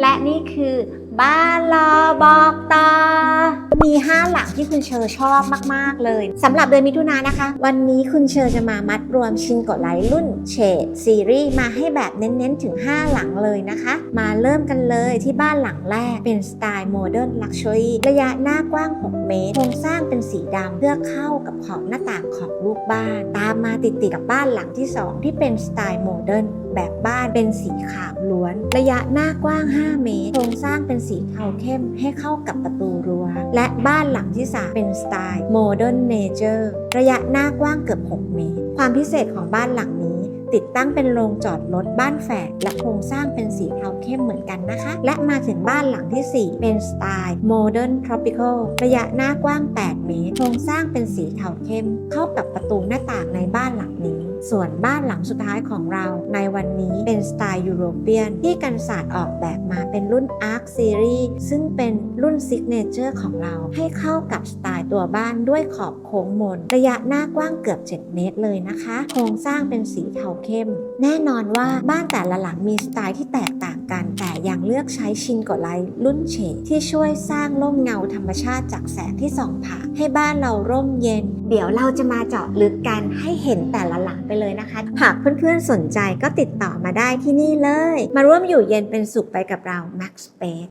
และนี่คือบ้านรอบอกต่อมี 5 หลังที่คุณเชอร์ชอบมาก ๆ เลยสำหรับเดือนมิถุนายนนะคะ วันนี้คุณเชอร์จะมามัดรวมชินกดไลท์รุ่นเฉดซีรีส์มาให้แบบเน้น ๆ ถึง 5 หลังเลยนะคะ มาเริ่มกันเลยที่บ้านหลังแรกเป็นสไตล์โมเดิร์นลักชัวรี่ระยะหน้ากว้าง 6 เมตร โครงสร้างเป็นสีดำเพื่อเข้ากับขอบหน้าต่างของลูกบ้าน ตามมาติดๆกับบ้านหลังที่ 2 ที่เป็นสไตล์โมเดิร์น แบบบ้านเป็นสีขาวล้วน ระยะหน้ากว้าง 5 เมตร โครงสร้างเป็นสีเทาเข้มให้เข้ากับประตูรั้ว และบ้านหลังที่ 3 เป็นสไตล์โมเดิร์นเนเจอร์ระยะหน้ากว้างเกือบ 6 เมตร ความพิเศษของบ้านหลังนี้ติดตั้งเป็นโรงจอดรถบ้านแฝดและโครงสร้างเป็นสีเทาเข้มเหมือนกันนะคะ และมาถึงบ้านหลังทีสี่4 เป็นสไตล์โมเดิร์นทรอปิคอลระยะหน้ากว้าง 8 เมตร โครงสร้างเป็นสีเทาเข้ม เข้ากับประตูหน้าต่างในบ้านหลังนี้ ส่วนบ้านหลังสุดท้ายของเราในวันนี้เป็นสไตล์ยุโรเปียน ที่กันศาสตร์ออกแบบมาเป็นรุ่น Arc Series ซึ่งเป็นรุ่นซิกเนเจอร์ของเราให้เข้ากับสไตล์ตัวบ้านด้วยขอบโค้งมน ระยะหน้ากว้างเกือบ 7 เมตรเลยนะคะ โครงสร้างเป็นสีเทาเข้ม แน่นอนว่าบ้านแต่ละหลังมีสไตล์ที่แตกต่างกัน แต่ยังเลือกใช้ชินกดไลท์รุ่นเฉดที่ช่วยสร้างร่มเงาธรรมชาติจากแสงที่ส่องผ่านให้บ้านเราร่มเย็น เดี๋ยวเราจะมาเจาะลึกกันให้เห็นแต่ละหลังไปเลยนะคะ หากเพื่อนๆสนใจก็ติดต่อมาได้ที่นี่เลย มาร่วมอยู่เย็นเป็นสุขไปกับเรา Max Space